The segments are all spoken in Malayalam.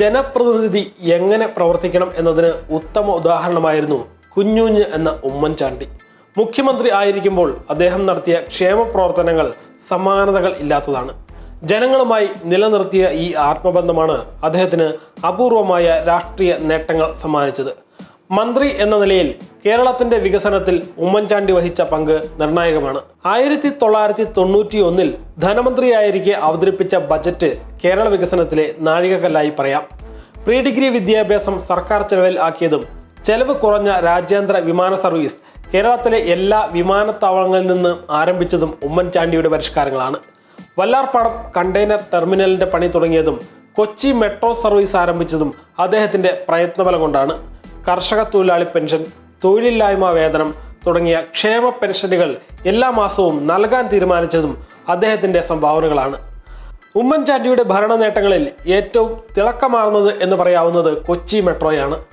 ജനപ്രതിനിധി എങ്ങനെ പ്രവർത്തിക്കണം എന്നതിന് ഉത്തമ ഉദാഹരണമായിരുന്നു കുഞ്ഞുഞ്ഞ് എന്ന ഉമ്മൻചാണ്ടി. മുഖ്യമന്ത്രി ആയിരിക്കുമ്പോൾ അദ്ദേഹം നടത്തിയ ക്ഷേമ പ്രവർത്തനങ്ങൾ സമാനതകൾ ഇല്ലാത്തതാണ്. ജനങ്ങളുമായി നിലനിർത്തിയ ഈ ആത്മബന്ധമാണ് അദ്ദേഹത്തിന് അപൂർവമായ രാഷ്ട്രീയ നേട്ടങ്ങൾ സമ്മാനിച്ചത്. മന്ത്രി എന്ന നിലയിൽ കേരളത്തിന്റെ വികസനത്തിൽ ഉമ്മൻചാണ്ടി വഹിച്ച പങ്ക് നിർണായകമാണ്. ആയിരത്തി തൊള്ളായിരത്തി തൊണ്ണൂറ്റി ഒന്നിൽ ധനമന്ത്രിയായിരിക്കെ അവതരിപ്പിച്ച ബജറ്റ് കേരള വികസനത്തിലെ നാഴികക്കല്ലായി പറയാം. പ്രീ ഡിഗ്രി വിദ്യാഭ്യാസം സർക്കാർ ചെലവിൽ ആക്കിയതും ചെലവ് കുറഞ്ഞ രാജ്യാന്തര വിമാന സർവീസ് കേരളത്തിലെ എല്ലാ വിമാനത്താവളങ്ങളിൽ നിന്ന് ആരംഭിച്ചതും ഉമ്മൻചാണ്ടിയുടെ പരിഷ്കാരങ്ങളാണ്. വല്ലാർപ്പാടം കണ്ടെയ്നർ ടെർമിനലിന്റെ പണി തുടങ്ങിയതും കൊച്ചി മെട്രോ സർവീസ് ആരംഭിച്ചതും അദ്ദേഹത്തിന്റെ പ്രയത്നബലം കൊണ്ടാണ്. കർഷക തൊഴിലാളി പെൻഷൻ തൊഴിലില്ലായ്മ വേതനം തുടങ്ങിയ ക്ഷേമ പെൻഷനുകൾ എല്ലാ മാസവും നൽകാൻ തീരുമാനിച്ചതും അദ്ദേഹത്തിന്റെ സംഭാവനകളാണ്. ഉമ്മൻചാണ്ടിയുടെ ഭരണ നേട്ടങ്ങളിൽ ഏറ്റവും തിളക്കമാർന്നത് എന്ന് പറയാവുന്നത് കൊച്ചി മെട്രോയാണ്.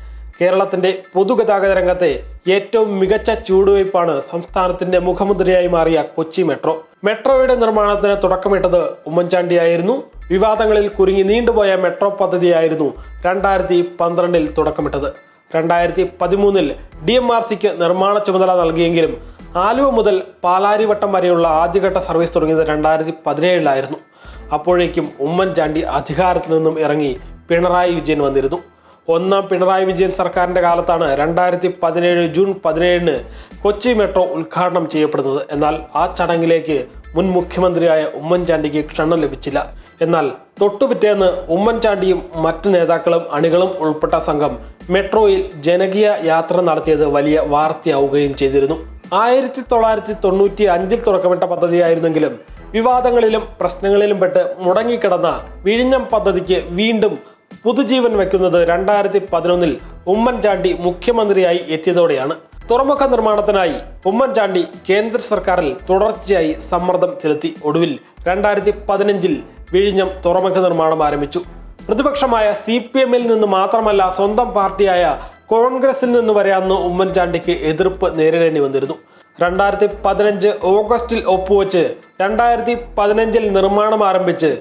കേരളത്തിന്റെ പൊതുഗതാഗത രംഗത്തെ ഏറ്റവും മികച്ച ചുവടുവയ്പ്പാണ് സംസ്ഥാനത്തിന്റെ മുഖമുദ്രയായി മാറിയ കൊച്ചി മെട്രോ. മെട്രോയുടെ നിർമ്മാണത്തിന് തുടക്കമിട്ടത് ഉമ്മൻചാണ്ടിയായിരുന്നു. വിവാദങ്ങളിൽ കുരുങ്ങി നീണ്ടുപോയ മെട്രോ പദ്ധതിയായിരുന്നു രണ്ടായിരത്തി പന്ത്രണ്ടിൽ തുടക്കമിട്ടത്. രണ്ടായിരത്തി പതിമൂന്നിൽ ഡി എം ആർ സിക്ക് നിർമ്മാണ ചുമതല നൽകിയെങ്കിലും ആലുവ മുതൽ പാലാരിവട്ടം വരെയുള്ള ആദ്യഘട്ട സർവീസ് തുടങ്ങിയത് രണ്ടായിരത്തി പതിനേഴിലായിരുന്നു അപ്പോഴേക്കും ഉമ്മൻചാണ്ടി അധികാരത്തിൽ നിന്നും ഇറങ്ങി പിണറായി വിജയൻ വന്നിരുന്നു. ഒന്നാം പിണറായി വിജയൻ സർക്കാരിന്റെ കാലത്താണ് രണ്ടായിരത്തി പതിനേഴ് ജൂൺ പതിനേഴിന് കൊച്ചി മെട്രോ ഉദ്ഘാടനം ചെയ്യപ്പെടുന്നത്. എന്നാൽ ആ ചടങ്ങിലേക്ക് മുൻ മുഖ്യമന്ത്രിയായ ഉമ്മൻചാണ്ടിക്ക് ക്ഷണം ലഭിച്ചില്ല. എന്നാൽ തൊട്ടുപിറ്റേന്ന് ഉമ്മൻചാണ്ടിയും മറ്റു നേതാക്കളും അണികളും ഉൾപ്പെട്ട സംഘം മെട്രോയിൽ ജനകീയ യാത്ര നടത്തിയത് വലിയ വാർത്തയാവുകയും ചെയ്തിരുന്നു. ആയിരത്തി തൊള്ളായിരത്തി തൊണ്ണൂറ്റി അഞ്ചിൽ തുടക്കമിട്ട പദ്ധതിയായിരുന്നെങ്കിലും വിവാദങ്ങളിലും പ്രശ്നങ്ങളിലും പെട്ട് മുടങ്ങിക്കിടന്ന വിഴിഞ്ഞം പദ്ധതിക്ക് വീണ്ടും പുതുജീവൻ വയ്ക്കുന്നത് രണ്ടായിരത്തി പതിനൊന്നിൽ ഉമ്മൻചാണ്ടി മുഖ്യമന്ത്രിയായി എത്തിയതോടെയാണ്. തുറമുഖ നിർമ്മാണത്തിനായി ഉമ്മൻചാണ്ടി കേന്ദ്ര സർക്കാരിൽ തുടർച്ചയായി സമ്മർദ്ദം ചെലുത്തി. ഒടുവിൽ രണ്ടായിരത്തി പതിനഞ്ചിൽ വിഴിഞ്ഞം തുറമുഖ നിർമ്മാണം ആരംഭിച്ചു. പ്രതിപക്ഷമായ സി പി എമ്മിൽ നിന്ന് മാത്രമല്ല സ്വന്തം പാർട്ടിയായ കോൺഗ്രസിൽ നിന്ന് വരെ അന്ന് ഉമ്മൻചാണ്ടിക്ക് എതിർപ്പ് നേരിടേണ്ടി വന്നിരുന്നു. രണ്ടായിരത്തി പതിനഞ്ച് ഓഗസ്റ്റിൽ ഒപ്പുവെച്ച് രണ്ടായിരത്തി പതിനഞ്ചിൽ നിർമ്മാണം ആരംഭിച്ച്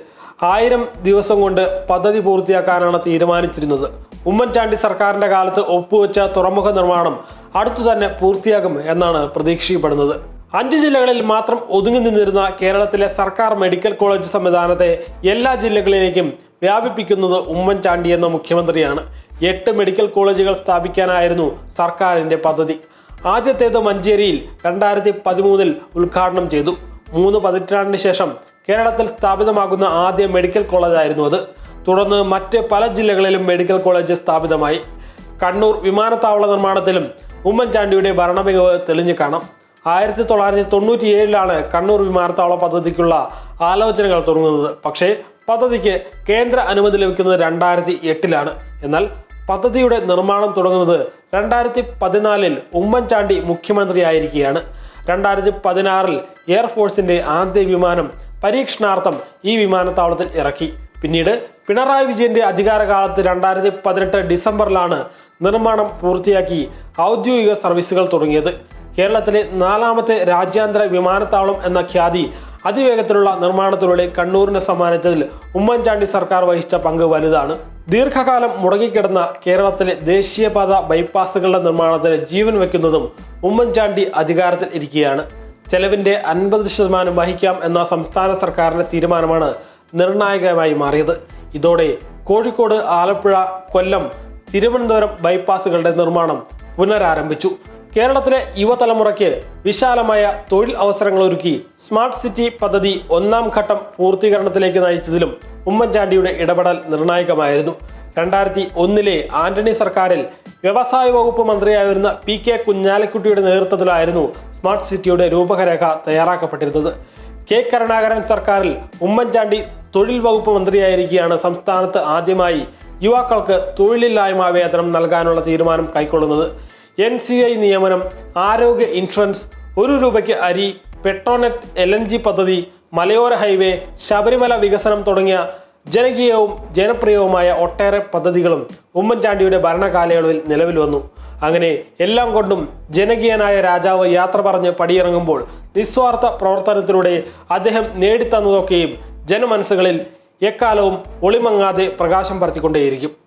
ആയിരം ദിവസം കൊണ്ട് പദ്ധതി പൂർത്തിയാക്കാനാണ് തീരുമാനിച്ചിരുന്നത്. ഉമ്മൻചാണ്ടി സർക്കാരിന്റെ കാലത്ത് ഒപ്പുവെച്ച തുറമുഖ നിർമ്മാണം അടുത്തു തന്നെ പൂർത്തിയാകും എന്നാണ് പ്രതീക്ഷിക്കപ്പെടുന്നത്. അഞ്ച് ജില്ലകളിൽ മാത്രം ഒതുങ്ങി നിന്നിരുന്ന കേരളത്തിലെ സർക്കാർ മെഡിക്കൽ കോളേജ് സംവിധാനത്തെ എല്ലാ ജില്ലകളിലേക്കും വ്യാപിപ്പിക്കുന്നത് ഉമ്മൻചാണ്ടി എന്ന മുഖ്യമന്ത്രിയാണ്. എട്ട് മെഡിക്കൽ കോളേജുകൾ സ്ഥാപിക്കാനായിരുന്നു സർക്കാരിന്റെ പദ്ധതി. ആദ്യത്തേത് മഞ്ചേരിയിൽ രണ്ടായിരത്തി പതിമൂന്നിൽ ഉദ്ഘാടനം ചെയ്തു. മൂന്ന് പതിറ്റാണ്ടിന് ശേഷം കേരളത്തിൽ സ്ഥാപിതമാകുന്ന ആദ്യ മെഡിക്കൽ കോളേജായിരുന്നു അത്. തുടർന്ന് മറ്റ് പല ജില്ലകളിലും മെഡിക്കൽ കോളേജ് സ്ഥാപിതമായി. കണ്ണൂർ വിമാനത്താവള നിർമ്മാണത്തിലും ഉമ്മൻചാണ്ടിയുടെ ഭരണമികവ് തെളിഞ്ഞു കാണാം. ആയിരത്തി തൊള്ളായിരത്തി തൊണ്ണൂറ്റി ഏഴിലാണ് കണ്ണൂർ വിമാനത്താവള പദ്ധതിക്കുള്ള ആലോചനകൾ തുടങ്ങുന്നത്. പക്ഷേ പദ്ധതിക്ക് കേന്ദ്ര അനുമതി ലഭിക്കുന്നത് രണ്ടായിരത്തി എട്ടിലാണ്. എന്നാൽ പദ്ധതിയുടെ നിർമ്മാണം തുടങ്ങുന്നത് രണ്ടായിരത്തി പതിനാലിൽ ഉമ്മൻചാണ്ടി മുഖ്യമന്ത്രിയായിരിക്കുകയാണ്. രണ്ടായിരത്തി പതിനാറിൽ എയർഫോഴ്സിന്റെ ആദ്യ വിമാനം പരീക്ഷണാർത്ഥം ഈ വിമാനത്താവളത്തിൽ ഇറക്കി. പിന്നീട് പിണറായി വിജയന്റെ അധികാരകാലത്ത് രണ്ടായിരത്തി പതിനെട്ട് ഡിസംബറിലാണ് നിർമ്മാണം പൂർത്തിയാക്കി ഔദ്യോഗിക സർവീസുകൾ തുടങ്ങിയത്. കേരളത്തിലെ നാലാമത്തെ രാജ്യാന്തര വിമാനത്താവളം എന്ന ഖ്യാതി അതിവേഗത്തിലുള്ള നിർമ്മാണത്തിലൂടെ കണ്ണൂരിനെ സമ്മാനിച്ചതിൽ ഉമ്മൻചാണ്ടി സർക്കാർ വഹിച്ച പങ്ക് വലുതാണ്. ദീർഘകാലം മുടങ്ങിക്കിടന്ന കേരളത്തിലെ ദേശീയപാത ബൈപ്പാസുകളുടെ നിർമ്മാണത്തിന് ജീവൻ വയ്ക്കുന്നതും ഉമ്മൻചാണ്ടി അധികാരത്തിൽ ഇരിക്കുകയാണ്. ചെലവിന്റെ അൻപത് ശതമാനം വഹിക്കാം എന്ന സംസ്ഥാന സർക്കാരിന്റെ തീരുമാനമാണ് നിർണായകമായി മാറിയത്. ഇതോടെ കോഴിക്കോട് ആലപ്പുഴ കൊല്ലം തിരുവനന്തപുരം ബൈപ്പാസുകളുടെ നിർമ്മാണം പുനരാരംഭിച്ചു. കേരളത്തിലെ യുവതലമുറയ്ക്ക് വിശാലമായ തൊഴിൽ അവസരങ്ങൾ ഒരുക്കി സ്മാർട്ട് സിറ്റി പദ്ധതി ഒന്നാം ഘട്ടം പൂർത്തീകരണത്തിലേക്ക് നയിച്ചതിലും ഉമ്മൻചാണ്ടിയുടെ ഇടപെടൽ നിർണായകമായിരുന്നു. രണ്ടായിരത്തി ഒന്നിലെ ആന്റണി സർക്കാരിൽ വ്യവസായ വകുപ്പ് മന്ത്രിയായിരുന്ന പി കെ കുഞ്ഞാലിക്കുട്ടിയുടെ നേതൃത്വത്തിലായിരുന്നു സ്മാർട്ട് സിറ്റിയുടെ രൂപരേഖ തയ്യാറാക്കപ്പെട്ടിരുന്നത്. കെ കരുണാകരൻ സർക്കാരിൽ ഉമ്മൻചാണ്ടി തൊഴിൽ വകുപ്പ് മന്ത്രിയായിരിക്കെയാണ് സംസ്ഥാനത്ത് ആദ്യമായി യുവാക്കൾക്ക് തൊഴിലില്ലായ്മ വേതനം നൽകാനുള്ള തീരുമാനം കൈക്കൊള്ളുന്നത്. എൻ സി ഐ നിയമനം ആരോഗ്യ ഇൻഷുറൻസ് ഒരു രൂപയ്ക്ക് അരി പെട്രോനെറ്റ് എൽ എൻ ജി പദ്ധതി മലയോര ഹൈവേ ശബരിമല വികസനം തുടങ്ങിയ ജനകീയവും ജനപ്രിയവുമായ ഒട്ടേറെ പദ്ധതികളും ഉമ്മൻചാണ്ടിയുടെ ഭരണകാലയളവിൽ നിലവിൽ വന്നു. അങ്ങനെ എല്ലാം കൊണ്ടും ജനകീയനായ രാജാവ് യാത്ര പറഞ്ഞ് പടിയിറങ്ങുമ്പോൾ നിസ്വാർത്ഥ പ്രവർത്തനത്തിലൂടെ അദ്ദേഹം നേടിത്തന്നതൊക്കെയും ജനമനസ്സുകളിൽ എക്കാലവും ഒളിമങ്ങാതെ പ്രകാശം പരത്തിക്കൊണ്ടേയിരിക്കും